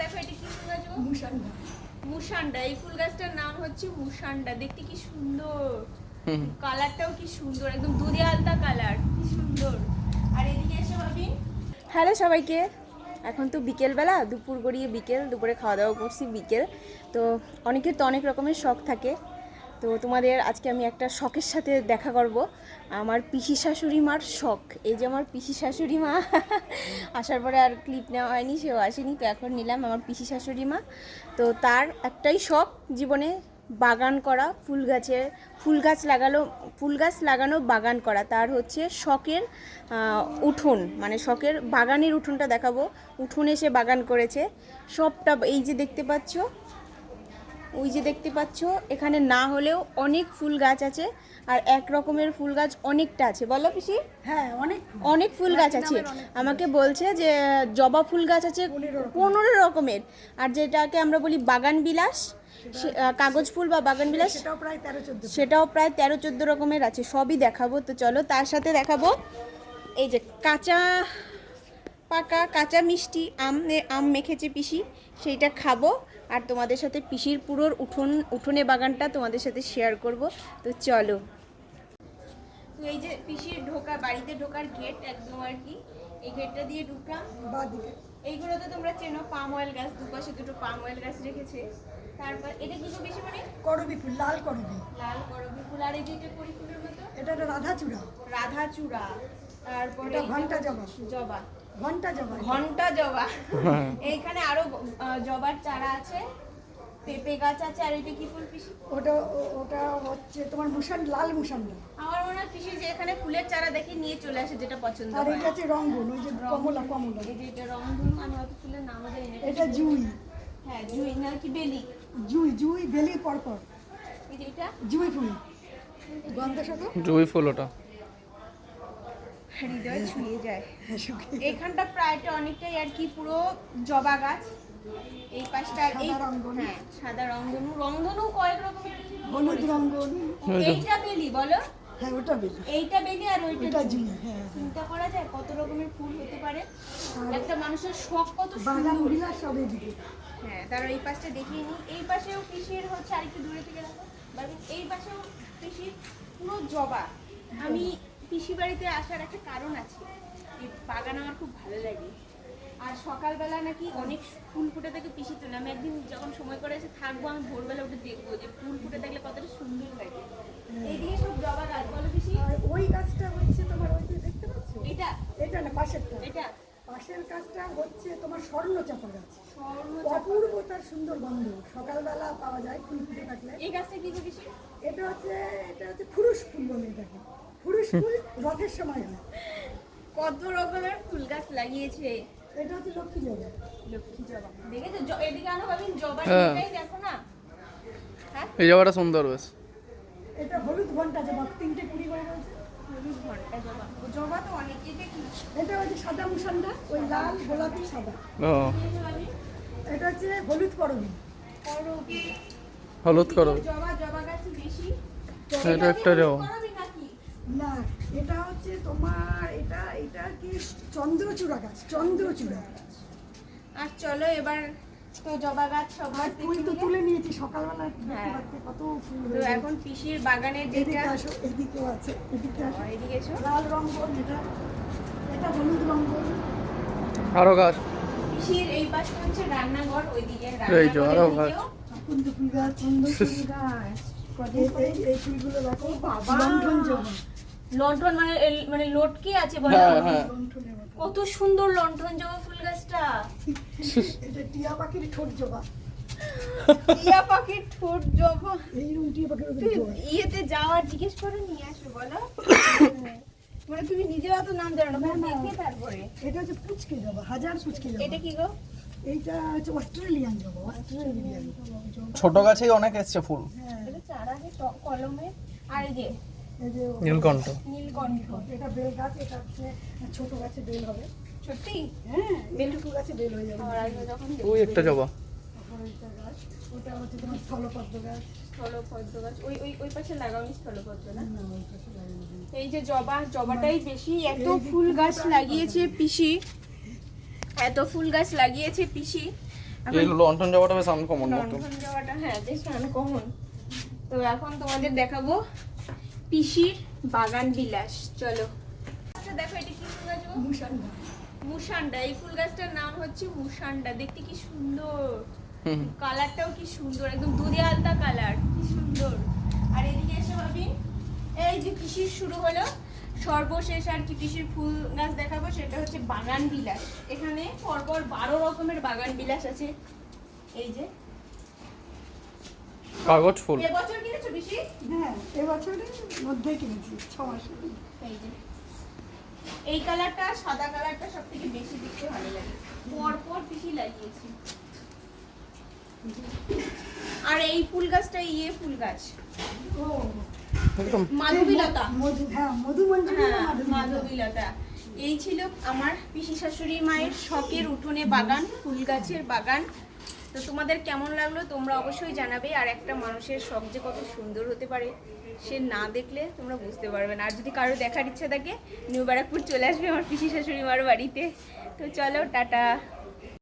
দেখো এটা কি ফুল গাছ? মুসান্ডা। মুসান্ডা। এই ফুল গাছটার নাম হচ্ছে মুসান্ডা। দেখতে কি সুন্দর। কালারটাও কি সুন্দর একদম দুধে আলতা কালার। কি সুন্দর। আর এদিকে এসে ভাবিন হ্যালো সবাইকে। এখন তো বিকেলবেলা দুপুর গড়িয়ে বিকেল দুপুরে খাওয়া দাওয়া করছি বিকেল। তো অনেকের তো অনেক রকমের শখ থাকে। তো তোমাদের আজকে আমি একটা শখের সাথে দেখা করব। আমার পিসি শাশুড়ি মার শখ। এই যে আমার পিসি শাশুড়ি মা, আসার পরে আর ক্লিপ নেওয়া হয়নি, সেও আসেনি, তো এখন নিলাম আমার পিসি শাশুড়ি মা। তো তার একটাই শখ, জীবনে বাগান করা, ফুল গাছের ফুল গাছ লাগালো, ফুল গাছ লাগানো, বাগান করা। তার হচ্ছে শখের উঠোন মানে শখের বাগানের উঠোনটা দেখাবো। উঠোনে সে বাগান করেছে। সবটা এই যে দেখতে পাচ্ছ ওই যে দেখতে পাচ্ছ এখানে না হলেও অনেক ফুল গাছ আছে আর এক রকমের ফুল গাছ অনেকটা আছে। বলো পিসি? হ্যাঁ অনেক অনেক ফুল গাছ আছে। আমাকে বলছে যে জবা ফুল গাছ আছে পনেরো রকমের। আর যেটাকে আমরা বলি বাগান বিলাস কাগজ ফুল বা বাগান বিলাস সেটাও প্রায় তেরো চোদ্দ সেটাও প্রায় তেরো চোদ্দ রকমের আছে সবই দেখাবো। তো চলো তার সাথে দেখাবো। এই যে কাঁচা পাকা কাঁচা মিষ্টি আম আম মেখেছে পিসি সেইটা খাব। আর তোমাদের সাথে পিসির পুরোর উঠোন উঠোনে বাগানটা তোমাদের সাথে শেয়ার করব। তো চলো। তো এই যে পিসির ঢোকা বাড়িতে ঢোকার গেট একদম আর কি। এই গেটটা দিয়ে ঢুকলাম। এইগুলো তো তোমরা চেনো পাম অয়েল গাছ দুপাশে দুটো পাম অয়েল গাছ রেখেছে। তারপর এটা কি গো বেশি মানে? করবি ফুল লাল করবি। লাল করবি ফুল। আর এই যে এটা করি ফুলের মতো? এটা রাধা চূড়া রাধা চূড়া তারপরে ঘণ্টা জবা। জবা। ঘণ্টা জবা ঘণ্টা জবা। এইখানে আরও জবার চারা আছে। পেঁপে গাছ আছে আর এটা কি ফুল পিসি? ওটা ওটা হচ্ছে তোমার মুসান লাল মুসান্ডা আমার মনে হয় পিসি যে এখানে ফুলের চারা দেখে নিয়ে চলে আসে যেটা পছন্দ আর এটা হচ্ছে রঙ্গন ওই যে কমলা কমলা। এই যে এটা রংধনু আমি অত ফুলের নামও জানি না। এটা জুই। হ্যাঁ জুই না কি বেলি? জুই জুই বেলি পরপর এই যে এটা? জুই ফুল। গন্ধ শুধু? জুই ফুল ওটা। হৃদয় ছুঁয়ে যায়। হ্যাঁ, এইখানটা প্রায়টা অনেকটাই আর কি পুরো জবা গাছ। এই পাশটা আর এই। হ্যাঁ সাদা রংধনু রংধনু কয়েক রকমের হলুদ রঙ্গন এইটা বেলি বলো? হ্যাঁ ওটা বেলি। এইটা বেলি আর ওইটা জুঁই। হ্যাঁ। চিন্তা করা যায় কত রকমের ফুল হতে পারে। একটা মানুষের শখ কত সুন্দর। সব এদিকে হ্যাঁ তার এই পাশটা দেখিয়ে নিই। এই পাশেও কৃষির হচ্ছে আরেকটু দূরে থেকে দেখো। এই পাশেও কৃষির পুরো জবা। আমি কৃষি বাড়িতে আসার একটা কারণ আছে। এই বাগান আমার খুব ভালো লাগে। আর সকালবেলা নাকি অনেক ফুল ফুটে থাকে পিসি তোলে আমি একদিন যখন সময় করে এসে থাকব আমি ভোরবেলা উঠে দেখব যে ফুল ফুটে থাকলে কতটা সুন্দর লাগে। এইদিকে সব জবা গাছ বলো পিসি। আর ওই গাছটা হচ্ছে তোমার ওই যে দেখতে পাচ্ছ? এটা? এটা না পাশেরটা। এটা? পাশের গাছটা হচ্ছে তোমার স্বর্ণ চাপা গাছ। স্বর্ণ অপূর্ব তার সুন্দর গন্ধ। সকালবেলা পাওয়া যায় ফুল ফুটে থাকলে। এই গাছটা কি এটা হচ্ছে এটা হচ্ছে ফুরুষ ফুল বলে এটাকে। ফুরুষ ফুল রথের সময় হয়। কত রকমের ফুল গাছ লাগিয়েছে। এটা হচ্ছে লক্ষ্মী জবা। লক্ষ্মী জবা। দেখেছ? এদিকে আনো জবা হ্যাঁ। দেখো না? হ্যাঁ? এই জায়গাটা সুন্দর বেশ। এটা হলুদ ঘণ্টা জবা তিনটে কুড়ি করে রয়েছে। হলুদ ঘণ্টা জবা। জবা তো অনেক এটা কি এটা হচ্ছে সাদা মুসান্ডা ওই লাল গোলাপি সাদা। ও। এটা হচ্ছে হলুদ করবি। করবি। হলুদ করো জবা জবা গাছ বেশি। এটা একটা জবা না এটা হচ্ছে তোমার এটা এটা কি চন্দ্রচূড়া গাছ চন্দ্রচূড়া আর চলো এবার তো জবা গাছ সব আর ফুল তো তুলে নিয়েছি সকালবেলা হ্যাঁ। কত ফুল তো এখন পিসির বাগানের এদিকে যেটা আসো এদিকেও আছে এদিকে আসো। এদিকে এসো। লাল রঙ্গন এটা এটা হলুদ রঙ্গন আরও গাছ। পিসির এই পাশে হচ্ছে রান্নাঘর ওইদিকে এই যে, আরও গাছ। ফুল গাছ ফুল এই এই ফুলগুলো দেখো বাবা। লন্ঠন মানে মানে লটকে আছে বলো হ্যাঁ হ্যাঁ। কত সুন্দর লন্ঠন জবা ফুল গাছটা। এটা টিয়া পাখির ঠোঁট জবা। টিয়া পাখির ঠোঁট জবা। এই রুম টিয়া পাখির ইয়েতে যাওয়ার জিজ্ঞেস করে নিয়ে আসবে বলো। মানে তুমি নিজের অত নাম জানো না মানে দেখে তারপরে। এটা হচ্ছে পুচকে জবা হাজার পুচকে জবা। এটা কি গো? এইটা হচ্ছে অস্ট্রেলিয়ান জবা অস্ট্রেলিয়ান ছোট গাছেই অনেক এসছে ফুল। হ্যাঁ। এটা চারা কলমে। আর যে নীলকণ্ঠ। নীলকণ্ঠ এটা বেল গাছ এটা হচ্ছে ছোট গাছে বেল হবে। সত্যি? হ্যাঁ বেলটুকু গাছে বেল হয়ে যাবে। আমার আসবে যখন ওই একটা জবা। তারপর ওইটা গাছ ওটা হচ্ছে তোমার স্থলপদ্ম গাছ। স্থলপদ্ম গাছ। ওই ওই ওই পাশে লাগাওনি স্থলপদ্ম না? না, ওই পাশে লাগানো নেই। এই যে জবা জবাটাই বেশি এত ফুল গাছ লাগিয়েছে পিসি। এত ফুল গাছ লাগিয়েছে পিসি। এই লন্ঠন যাওয়াটা বেশ আনকমন মতো লন্ডন যাওয়াটা হ্যাঁ বেশ আনকমন তো এখন তোমাদের দেখাবো পিসির বাগান বিলাস চলো। আচ্ছা দেখো এটা কি ফুল গাছ? মুসান্ডা মুসান্ডা এই ফুল গাছটার নাম হচ্ছে মুসান্ডা দেখতে কি সুন্দর। কালারটাও কি সুন্দর একদম দুধে আলতা কালার। কি সুন্দর। আর এদিকে এসে ভাবি। এই যে পিসির শুরু হলো। সর্বশেষ আর কি পিসির ফুল গাছ দেখাবো সেটা হচ্ছে বাগান বিলাস। এখানে পরপর বারো রকমের বাগান বিলাস আছে। এই যে কাগজ ফুল। এবছর কিনেছো পিসি? হ্যাঁ এবছরের মধ্যে কিনেছি ছ মাস এই যে। এই কালারটা সাদা কালারটা সব থেকে বেশি দেখতে ভালো লাগে। পরপর পিসি লাগিয়েছি। আর এই ফুল গাছটা ইয়ে ফুল গাছ। ও একদম। মাধবীলতা। মধু হ্যাঁ হ্যাঁ মাধবীলতা? মাধবীলতা। এই ছিল আমার পিসি শাশুড়ি মায়ের শখের উঠোনে বাগান ফুল গাছের বাগান। তো তোমাদের কেমন লাগল তোমরা অবশ্যই জানাবে, আর একটা মানুষের শখ যে কত সুন্দর হতে পারে, সে না দেখলে তোমরা বুঝতে পারবে না। আর যদি কারও দেখার ইচ্ছা থাকে, নিউ ব্যারাকপুর চলে আসবে আমার পিসি শাশুড়ি মার বাড়িতে। তো চলো, টাটা।